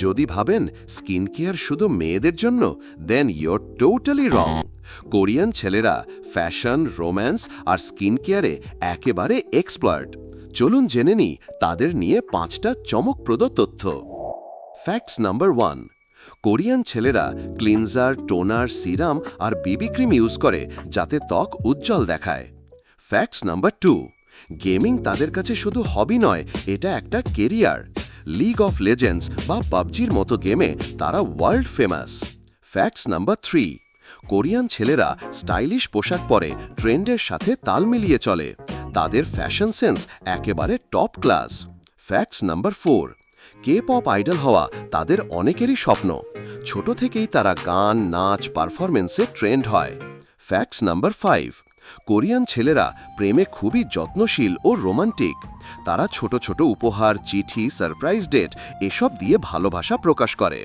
যদি ভাবেন skin care শুধু মেয়েদের জন্য then your totally wrong Korean ছেলেরা ফ্যাশন, রোম্যান্স আর স্কিন কেয়ারে একেবারে এক্সপার্ট চলুন জেনে নিই তাদের নিয়ে পাঁচটা চমকপ্রদ তথ্য। ফ্যাক্টস নাম্বার ওয়ান কোরিয়ান ছেলেরা ক্লিনজার, টোনার, সিরাম আর বিবি ক্রিম ইউজ করে যাতে ত্বক উজ্জ্বল দেখায়। ফ্যাক্টস নাম্বার টু গেমিং তাদের কাছে শুধু হবি নয়, এটা একটা কেরিয়ার। লিগ অফ লেজেন্ডস বা পাবজির মতো গেমে তারা world famous facts number three Korean ছেলেরা স্টাইলিশ পোশাক পরে ট্রেন্ডের সাথে তাল মিলিয়ে চলে। তাদের ফ্যাশন সেন্স একেবারে top class facts number four K pop idol হওয়া তাদের অনেকেরই স্বপ্ন। ছোট থেকেই তারা গান, নাচ পারফরমেন্সে ট্রেন্ড হয়। ফ্যাক্টস নাম্বার ফাইভ কোরিয়ান ছেলেরা প্রেমে খুবই যত্নশীল ও রোমান্টিক। তারা ছোট ছোট উপহার, চিঠি, সারপ্রাইজ ডেট এসব দিয়ে ভালোবাসা প্রকাশ করে।